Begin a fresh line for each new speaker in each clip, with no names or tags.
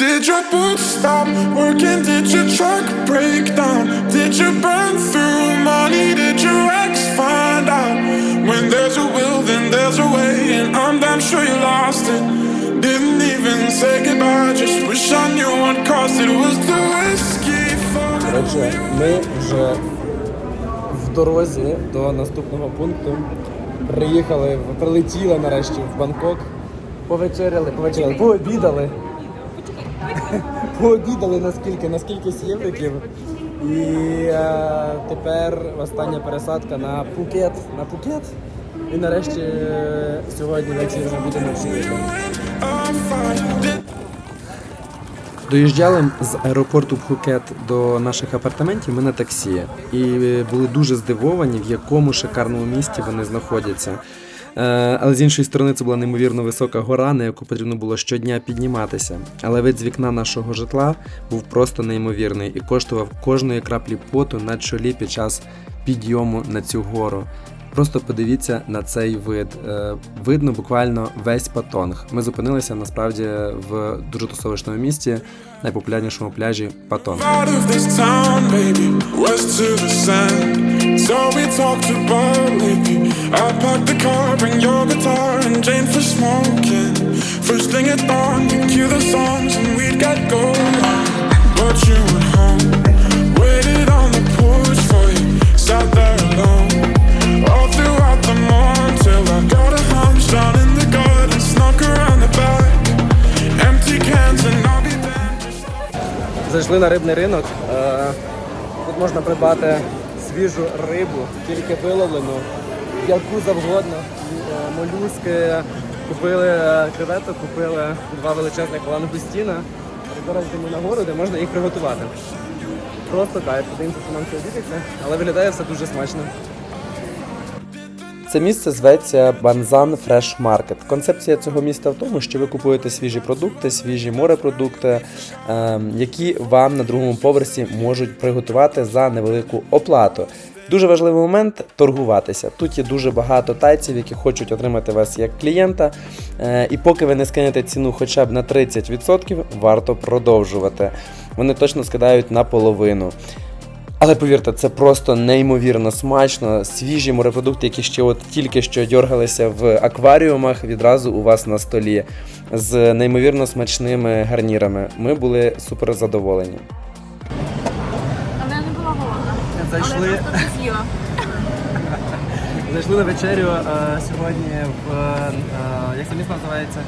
Did your boots stop working? Did your truck break down? Did you burn through money? Did your ex find out? When there's a will, then there's a way, and I'm damn sure you lost it. Didn't even say goodbye, just wish I knew what cost it was the whiskey for
Коротше, ми вже в дорозі до наступного пункту. Приїхали, прилетіли нарешті в Бангкок. Повечеряли, повечеряли, пообідали. Пообідали наскільки, на скількись євриків. І е, тепер остання пересадка на Пукет. На Пукет. І нарешті е, сьогодні ввечері ми будемо в Шиї.
a fight. Did
Доїжджали з аеропорту Пхукет до наших апартаментів ми на таксі і були дуже здивовані, в якому шикарному місті вони знаходяться. Е, Але з іншої сторони, це була неймовірно висока гора, на яку потрібно було щодня підніматися. Але вид з вікна нашого житла був просто неймовірний і коштував кожної краплі поту на чолі під час підйому на цю гору. Просто подивіться на цей вид. Е, Видно буквально весь Патонг. Ми зупинилися насправді в дуже тусовочному місті, найпопулярнішому пляжі Патонг.
So we talked about lately. I packed the car, bring your guitar and Jane for smoking. First thing at dawn, we cue the songs and we'd get going. But you went home, waited on the porch for you, sat there alone. All throughout the morning till I got a hunch down in the garden, snuck around the back. Empty cans and I'll be back.
Зайшли на рибний ринок. Е, Тут можна придбати свіжу рибу, тільки виловлену, яку завгодно. Е, Молюски, купили е, креветок, купили два величезних лангустіна. Зараз йдемо на гору, де можна їх приготувати. Просто кайф, подивимося, що нам це обійдеться, але виглядає все дуже смачно. Це місце зветься Банзан Фреш Маркет. Концепція цього міста в тому, що ви купуєте свіжі продукти, свіжі морепродукти, ем, які вам на другому поверсі можуть приготувати за невелику оплату. Дуже важливий момент торгуватися. Тут є дуже багато тайців, які хочуть отримати вас як клієнта. Е, І поки ви не скинете ціну хоча б на 30%, варто продовжувати. Вони точно скидають наполовину. Але повірте, це просто неймовірно смачно. Свіжі морепродукти, які ще от тільки що дьоргалися в акваріумах, відразу у вас на столі з неймовірно смачними гарнірами. Ми були супер задоволені.
Але я не була голодна.
Зайшли.
Але просто це з'їла.
Зайшли на вечерю е, сьогодні в е, як це місто називається?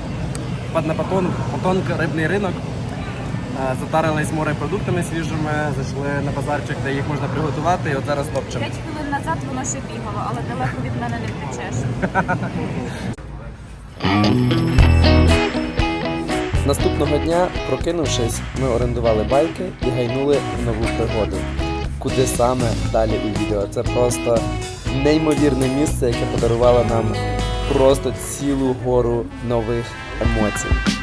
На Патон, Патонг рибний ринок. Е, Затарились морепродуктами свіжими, зайшли на базарчик, де їх можна приготувати, і от зараз топчемо.
П'ять хвилин назад воно ще бігало, але далеко від мене не втечеш.
Наступного дня, прокинувшись, ми орендували байки і гайнули в нову пригоду. Куди саме далі у відео? Це просто неймовірне місце, яке подарувало нам просто цілу гору нових емоцій.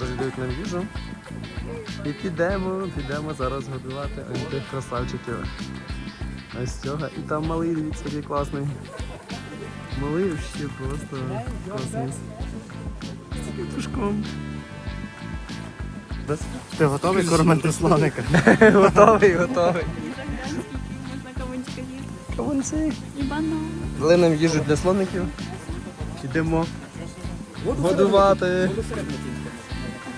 Роздають нам їжу. І підемо, підемо зараз годувати ось тих красавчиків. Ось цього. І там малий, дивіться, який класний. Малий ще просто класний. З таким тушком.
Ти готовий кормити слоника?
Готовий, готовий. Кавунці.
І банан.
Дали нам їжу для слоників. Ідемо годувати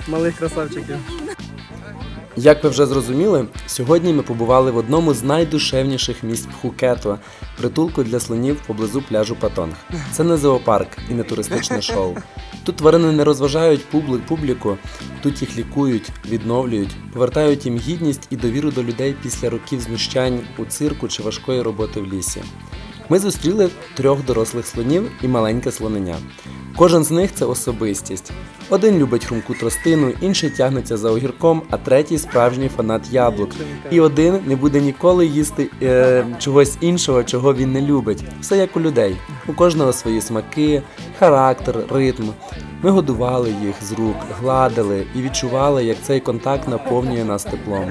малих красавчиків. Як ви вже зрозуміли, сьогодні ми побували в одному з найдушевніших місць Пхукету – притулку для слонів поблизу пляжу Патонг. Це не зоопарк і не туристичне шоу. Тут тварини не розважають публи- публіку, тут їх лікують, відновлюють, повертають їм гідність і довіру до людей після років знущань у цирку чи важкої роботи в лісі. Ми зустріли трьох дорослих слонів і маленьке слоненя.
Кожен з них це особистість. Один любить хрумку тростину, інший тягнеться за огірком, а третій справжній фанат яблук. І один не буде ніколи їсти е, чогось іншого, чого він не любить. Все як у людей. У кожного свої смаки, характер, ритм. Ми годували їх з рук, гладили і відчували, як цей контакт наповнює нас теплом.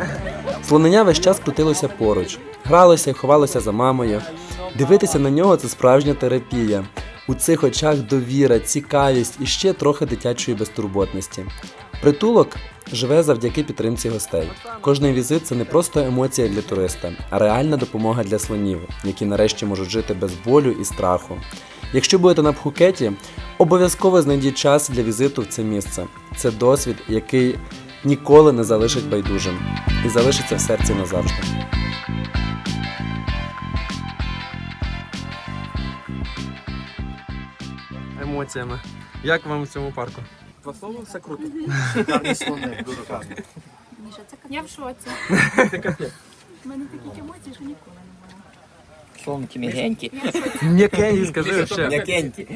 Слонення весь час крутилося поруч, гралося ховалося за мамою. Дивитися на нього це справжня терапія. У цих очах довіра, цікавість і ще трохи дитячої безтурботності. Притулок живе завдяки підтримці гостей. Кожний візит це не просто емоція для туриста, а реальна допомога для слонів, які нарешті можуть жити без болю і страху. Якщо будете на Пхукеті, обов'язково знайдіть час для візиту в це місце. Це досвід, який ніколи не залишить байдужим і залишиться в серці назавжди. Емоціями. Як вам в цьому парку?
Гарні слони, дуже гарні.
Міша, це Я в шоці. У мене таких емоцій, що ніколи.
Слонки м'ягенькі.
М'якенький, скажи ще.
М'якенькі.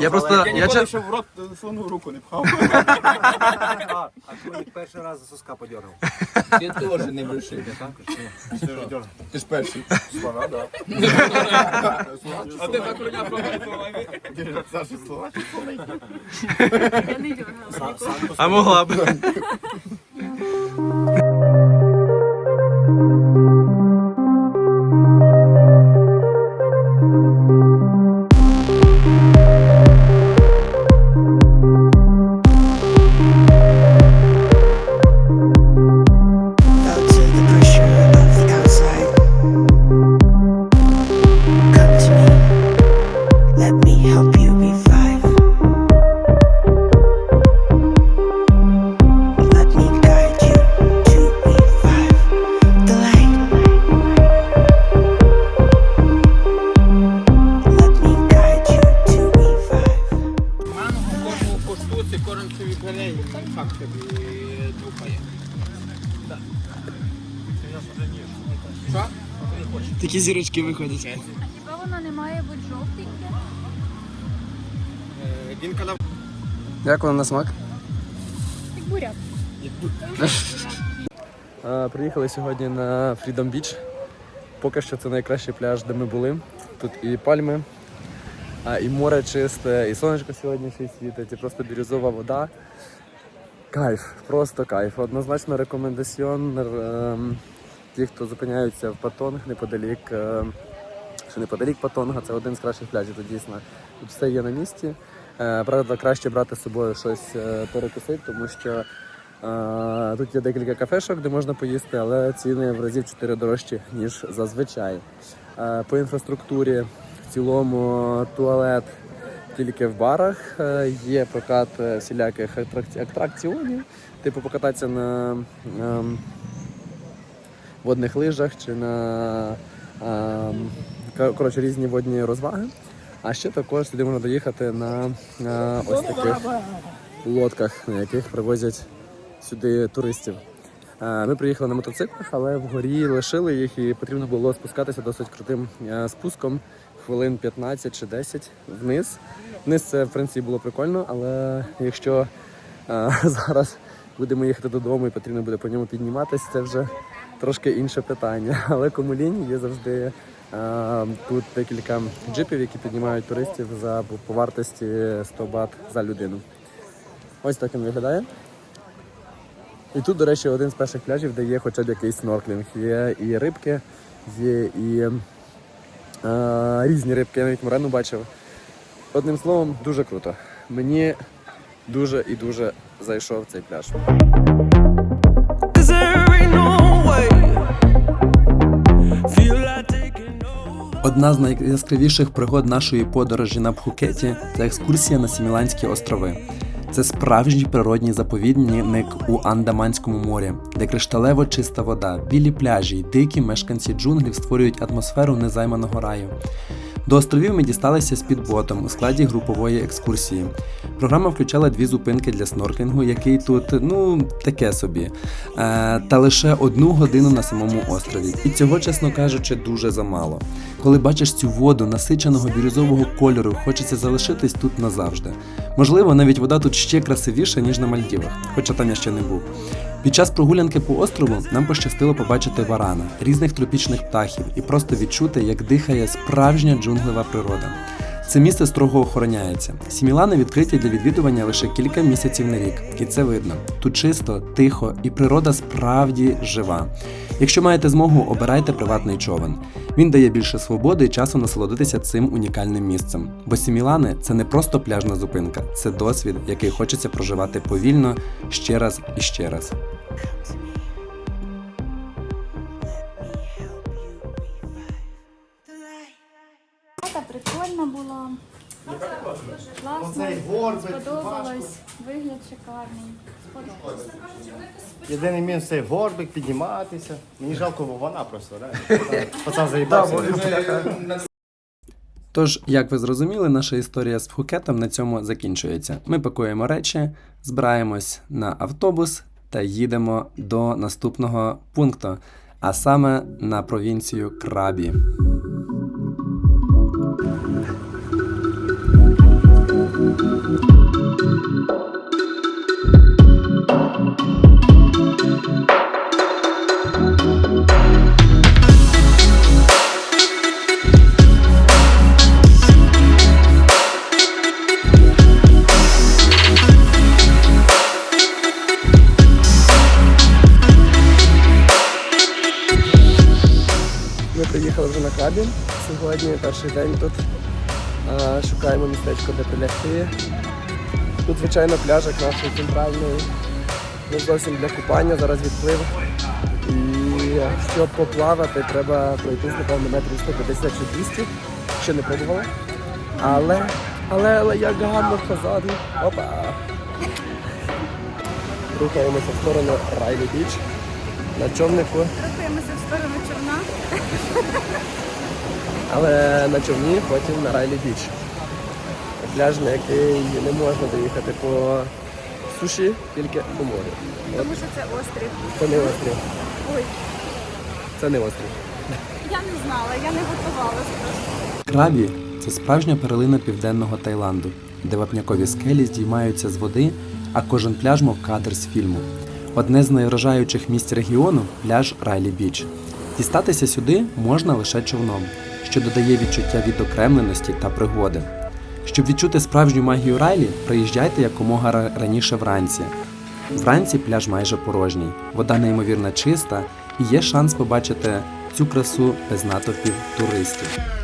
Я просто. Я ча-
щоб в рот слону руку не пхав.
А коли перший раз за соска подергав.
Ти теж не вишив. Ти ж перший.
Слона, да.
А ти на коня
Саша, слова.
Я не дергала.
А могла б. Такі зірочки виходять.
А Хіба воно не має бути жовтеньке?
Він казав,
Як воно на смак?
Як буряк.
Приїхали сьогодні на Freedom Beach. Поки що це найкращий пляж, де ми були. Тут і пальми, а, і море чисте, і сонечко сьогодні ще й світить, і просто бірюзова вода. Кайф, просто кайф. Однозначно рекомендаціон. Ті, хто зупиняються в Патонг неподалік. е, Що неподалік Патонга, це один з кращих пляжів, тут дійсно. Тут все є на місці. Е, Правда, краще брати з собою щось е, перекусити, тому що Тут є декілька кафешок, де можна поїсти, але ціни в разів 4 дорожчі, ніж зазвичай. По інфраструктурі в цілому туалет тільки в барах. Є прокат всіляких атракціонів, типу покататися на ем, водних лижах чи на ем, коротше, різні водні розваги. А ще також сюди можна доїхати на ось таких лодках, на яких привозять сюди туристів. Е, Ми приїхали на мотоциклах, але вгорі лишили їх і потрібно було спускатися досить крутим е, спуском, хвилин 15 чи 10 вниз. Вниз це в принципі було прикольно, але якщо е, зараз будемо їхати додому і потрібно буде по ньому підніматися, це вже трошки інше питання. Але кому лінь є завжди е, тут декілька джипів, які піднімають туристів за по вартості 100 бат за людину. Ось так він виглядає. І тут, до речі, один з перших пляжів, де є хоча б якийсь снорклінг. Є і рибки, є і е, різні рибки, я навіть морену бачив. Одним словом, дуже круто. Мені дуже і дуже зайшов цей пляж. Одна з найяскравіших пригод нашої подорожі на Пхукеті це екскурсія на Сіміланські острови. Це справжній природній заповідник у Андаманському морі, де кришталево чиста вода, білі пляжі й дикі мешканці джунглів створюють атмосферу незайманого раю.
До островів ми дісталися спідботом у складі групової екскурсії. Програма включала дві зупинки для снорклінгу, який тут, ну, таке собі, е, та лише одну годину на самому острові. І цього, чесно кажучи, дуже замало. Коли бачиш цю воду насиченого бірюзового кольору, хочеться залишитись тут назавжди. Можливо, навіть вода тут ще красивіша, ніж на Мальдівах, хоча там я ще не був. Під час прогулянки по острову нам пощастило побачити варана, різних тропічних птахів і просто відчути, як дихає справжня джунглева природа. Це місце строго охороняється. Сімілани відкриті для відвідування лише кілька місяців на рік, і це видно. Тут чисто, тихо, і природа справді жива. Якщо маєте змогу, обирайте приватний човен. Він дає більше свободи і часу насолодитися цим унікальним місцем. Бо Сімілани це не просто пляжна зупинка, це досвід, який хочеться проживати повільно ще раз і ще раз.
Фото прикольно було. Класно. Сподобалось. Вигляд шикарний. Сподобалось.
Єдиний мінус цей горбик, підніматися. Мені жалко вона просто, реально. Пацан заїбався.
Тож, як ви зрозуміли, наша історія з Пхукетом на цьому закінчується. Ми пакуємо речі, збираємось на автобус та їдемо до наступного пункту, а саме на провінцію Крабі.
Прилягти. Тут, звичайно, пляжик нашої центральної. Не зовсім для купання, зараз відплив. І щоб поплавати, треба пройтись, напевно, метрів 150 чи 200. Ще не пробували. Але, але, але як гарно позаду. Опа! Рухаємося в сторону Райлі Біч на човнику.
Рухаємося в сторону човна.
Але на човні потім на Райлі Біч. Пляж, на який не можна доїхати по суші, тільки по морю.
Тому що це острів.
Це не острів.
Ой,
Це не острів.
я не знала, я не готувалася просто.
Крабі це справжня перлина південного Таїланду, де вапнякові скелі здіймаються з води, а кожен пляж мов кадр з фільму. Одне з найвражаючих місць регіону пляж Райлі Біч. Дістатися сюди можна лише човном, що додає відчуття відокремленості та пригоди. Щоб відчути справжню магію Райлі, приїжджайте якомога раніше вранці. Вранці пляж майже порожній, вода неймовірно чиста і є шанс побачити цю красу без натовпів туристів.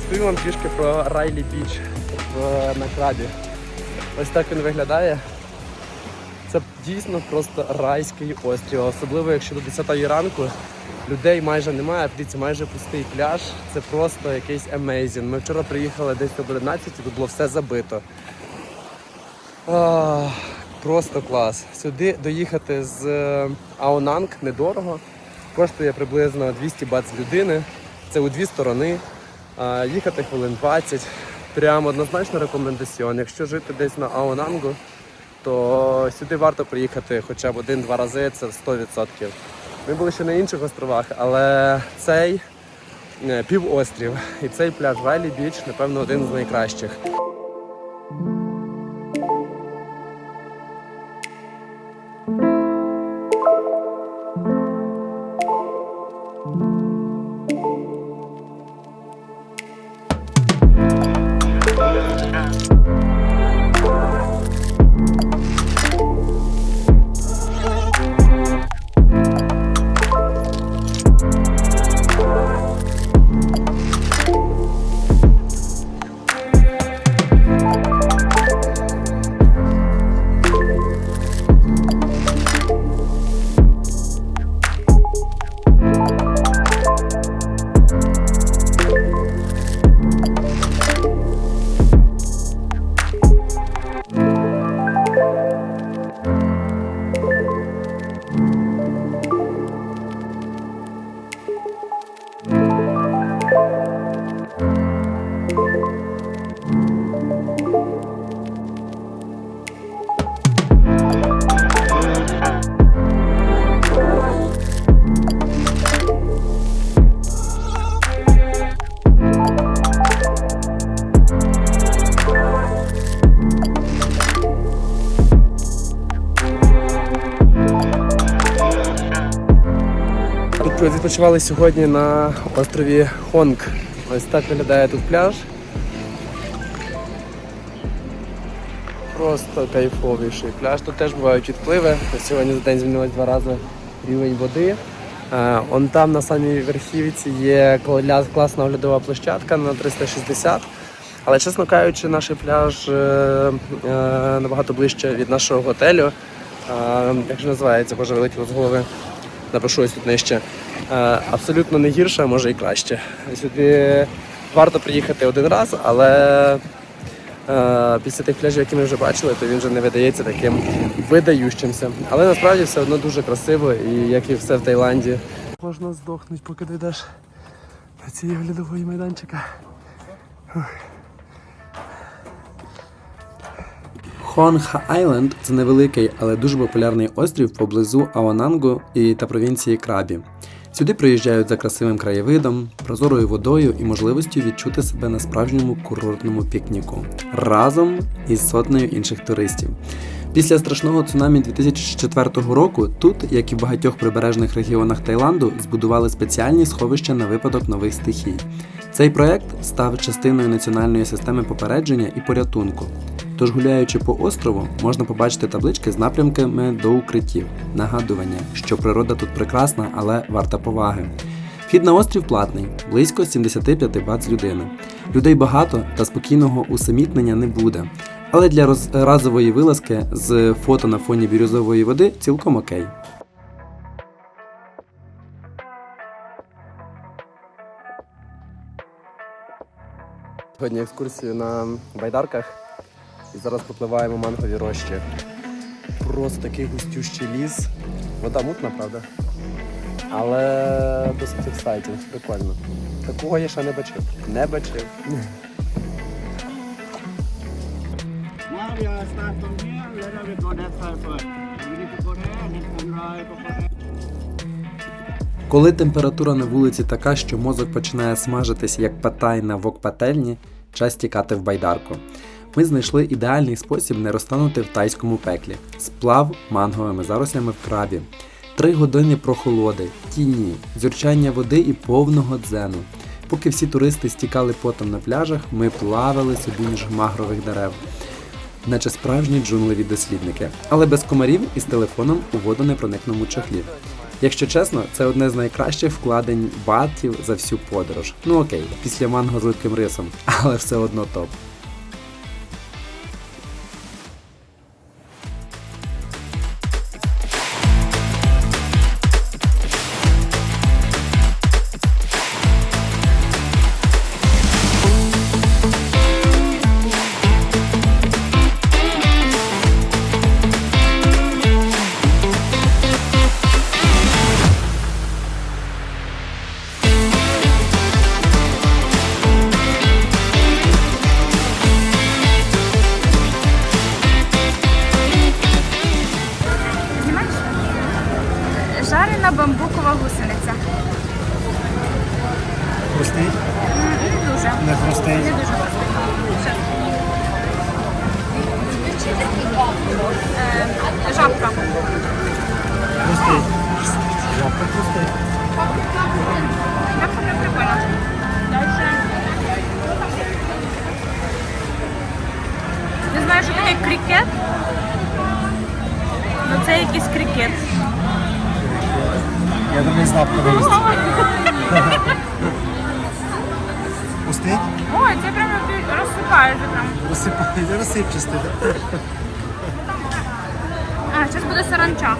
Розповім вам трішки про Райлі Біч в, на крабі. Ось так він виглядає. Це дійсно просто райський острів, особливо якщо до 10 ранку людей майже немає, дивіться, майже пустий пляж. Це просто якийсь amazing. Ми вчора приїхали десь об 11, і тут було все забито. А, просто клас. Сюди доїхати з е, Аонанг недорого. Коштує приблизно 200 бат з людини. Це у дві сторони. Їхати хвилин 20. Прям однозначно рекомендаціон. Якщо жити десь на Аонангу, то сюди варто приїхати хоча б один-два рази, це 100%. Ми були ще на інших островах, але цей е, півострів і цей пляж Вайлі Біч, напевно, один з найкращих. Відпочивали сьогодні на острові Хонг. Ось так виглядає тут пляж. Просто кайфовіший пляж. Тут теж бувають відпливи. Сьогодні за день змінилось два рази рівень води. Е, Он там на самій верхівці є класна оглядова площадка на 360. Але, чесно кажучи, наш пляж е, е, набагато ближче від нашого готелю. Як же називається, боже, вилетіло з голови. Напишу ось тут нижче. Е, абсолютно не гірше, а може і краще. Сюди варто приїхати один раз, але е, після тих пляжів, які ми вже бачили, то він вже не видається таким видаючимся. Але насправді все одно дуже красиво і як і все в Таїланді. Можна здохнути, поки дійдеш до цієї оглядової майданчика.
Хуанха Айленд це невеликий, але дуже популярний острів поблизу Аонангу і та провінції Крабі. Сюди приїжджають за красивим краєвидом, прозорою водою і можливістю відчути себе на справжньому курортному пікніку разом із сотнею інших туристів. Після страшного цунамі 2004 року тут, як і в багатьох прибережних регіонах Таїланду, збудували спеціальні сховища на випадок нових стихій. Цей проект став частиною національної системи попередження і порятунку. Тож, гуляючи по острову, можна побачити таблички з напрямками до укриттів, нагадування, що природа тут прекрасна, але варта поваги. Вхід на острів платний, близько 75 бат з людини. Людей багато та спокійного усамітнення не буде. Але для роз- разової вилазки з фото на фоні бірюзової води цілком окей.
Сьогодні екскурсію на байдарках і зараз попливаємо мангові рощі. Просто такий густющий ліс. Вода мутна, правда? Але досить ексайтінг, прикольно. Такого я ще не бачив. Не бачив.
Коли температура на вулиці така, що мозок починає смажитись як патай на вок-пательні, час тікати в байдарку. Ми знайшли ідеальний спосіб не розтанути в тайському пеклі. Сплав манговими зарослями в крабі. Три години прохолоди, тіні, зюрчання води і повного дзену. Поки всі туристи стікали потом на пляжах, ми плавали собі між магрових дерев. Наче справжні джунглеві дослідники, але без комарів і з телефоном у водонепроникному чохлі. Якщо чесно, це одне з найкращих вкладень батів за всю подорож. Ну окей, після манго з липким рисом, але все одно топ.
Бамбукова гусениця.
Простий,
Не дуже.
не простий.
Не дуже простий. Щас. Е, Жабка.
Простий. Жабка простий.
Жабка прям прикольна. Дальше. Не знаю, що таке крикет. Ну це якийсь крикет.
Я думаю, знав, коли їсти. Пустий?
Ой, це прям розсипаєш прям.
Розсипай, розсипчастий. так?
А, зараз буде саранча.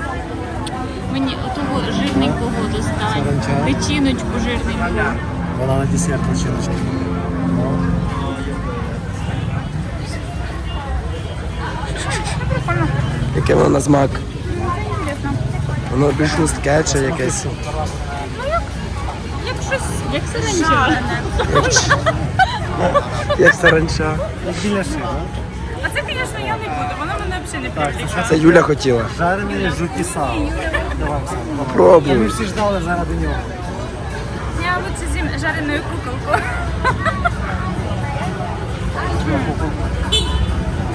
Мені отого жирненького достань.
Саранча.
Печіночку жирненьку.
Вона на десерт начиночка.
Прикольно.
Яке воно на смак? Воно більш хрустке чи якесь.
Як щось
Як саранча.
Як саранча.
А це, звісно, я не буду, воно мене взагалі не привлікає.
Це Юля хотіла.
Жарене жуки сало. Давай, Ми всі ждали заради нього.
Я лучше з'їм жареною куколку.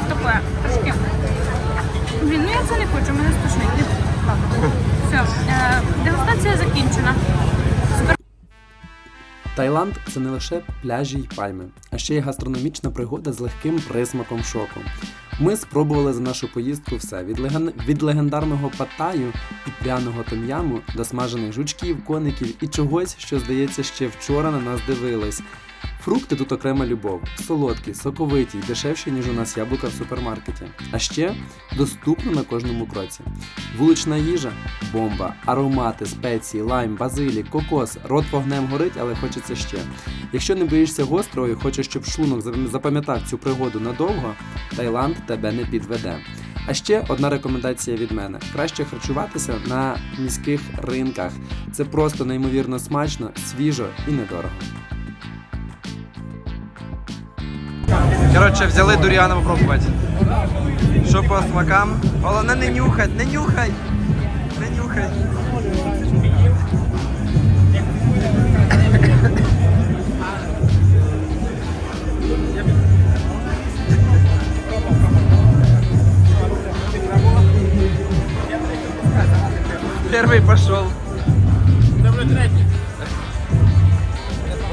Таке, трошки. Блін, ну я це не хочу, мене стошнить. Все, дегустація
закінчена.
Таїланд це не лише пляжі й пальми, а ще й гастрономічна пригода з легким присмаком шоку. Ми спробували за нашу поїздку все від, леген... від легендарного паттаю і пряного том'яму до смажених жучків, коників і чогось, що здається ще вчора на нас дивились. Фрукти тут окрема любов, солодкі, соковиті дешевші, ніж у нас яблука в супермаркеті. А ще доступно на кожному кроці. Вулична їжа бомба, аромати, спеції, лайм, базилік, кокос, рот вогнем горить, але хочеться ще. Якщо не боїшся гострого і хочеш, щоб шлунок запам'ятав цю пригоду надовго, Таїланд тебе не підведе. А ще одна рекомендація від мене: краще харчуватися на міських ринках. Це просто неймовірно смачно, свіжо і недорого.
Коротше, взяли дуріана попробувати. Що по смакам? Головне не нюхай, не нюхай! Не нюхай. Первый пошел.
Я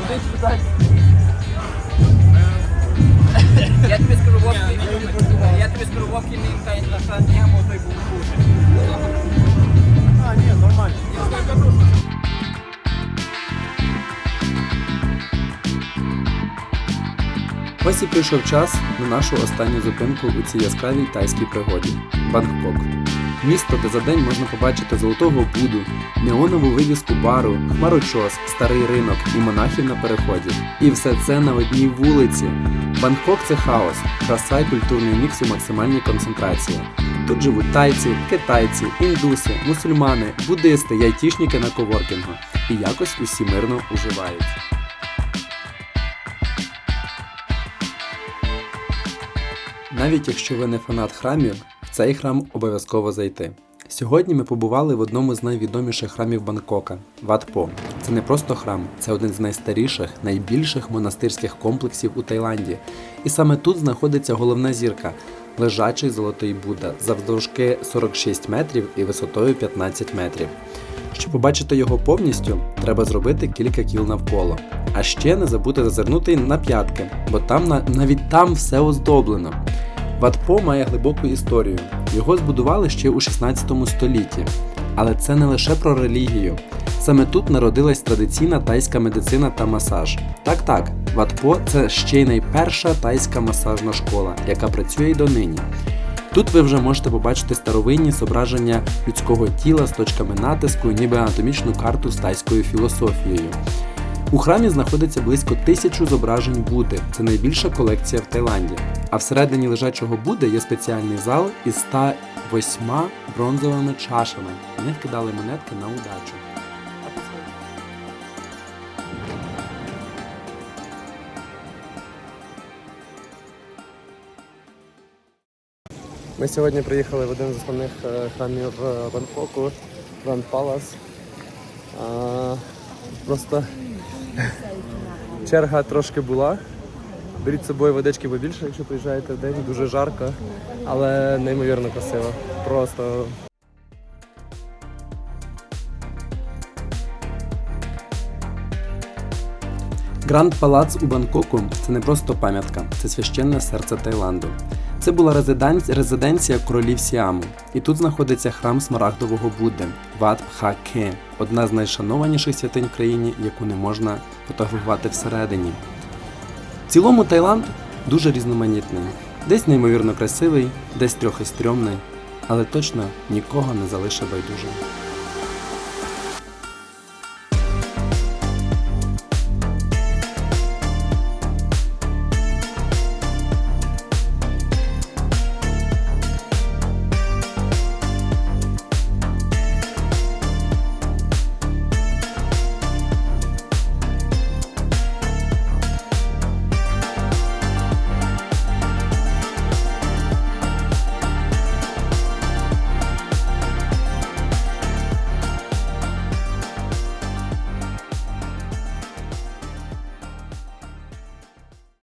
тобі скажу вовки, я тобі скажу вовки не на садняму той був хуже.
А, ні, нормально.
Ось і прийшов час на нашу останню зупинку у цій яскравій тайській пригоді Бангкок. Місто, де за день можна побачити золотого буду, неонову вивіску бару, хмарочос, старий ринок і монахів на переході. І все це на одній вулиці. Бангкок це хаос, краса й культурний мікс у максимальній концентрації. Тут живуть тайці, китайці, індуси, мусульмани, буддисти й айтішники на коворкінгу. І якось усі мирно уживають. Навіть якщо ви не фанат храмів, в цей храм обов'язково зайти. Сьогодні ми побували в одному з найвідоміших храмів Бангкока Ват По. Це не просто храм, це один з найстаріших, найбільших монастирських комплексів у Таїланді. І саме тут знаходиться головна зірка лежачий золотий Будда завдовжки 46 метрів і висотою 15 метрів. Щоб побачити його повністю, треба зробити кілька кіл навколо. А ще не забути зазирнути на п'ятки, бо там навіть там все оздоблено. Ватпо має глибоку історію. Його збудували ще у 16 столітті. Але це не лише про релігію. Саме тут народилась традиційна тайська медицина та масаж. Так так, Ватпо це ще й найперша тайська масажна школа, яка працює й донині. Тут ви вже можете побачити старовинні зображення людського тіла з точками натиску, ніби анатомічну карту з тайською філософією. У храмі знаходиться близько тисячу зображень Будди. Це найбільша колекція в Таїланді. А всередині лежачого Будди є спеціальний зал із 108 бронзовими чашами. В них кидали монетки на удачу.
Ми сьогодні приїхали в один з основних е, храмів е, Бангкоку, Grand Palace. Просто черга трошки була. Беріть з собою водички побільше, якщо приїжджаєте в день, дуже жарко, але неймовірно красиво. Просто
Гранд Палац у Бангкоку це не просто пам'ятка, це священне серце Таїланду. Це була резиденц- резиденція королів Сіаму, і тут знаходиться храм Смарагдового Будди Ват Пха Ке, одна з найшанованіших святинь в країні, яку не можна фотографувати всередині. В цілому Таїланд дуже різноманітний, десь неймовірно красивий, десь трохи стрьомний, але точно нікого не залишив байдужим.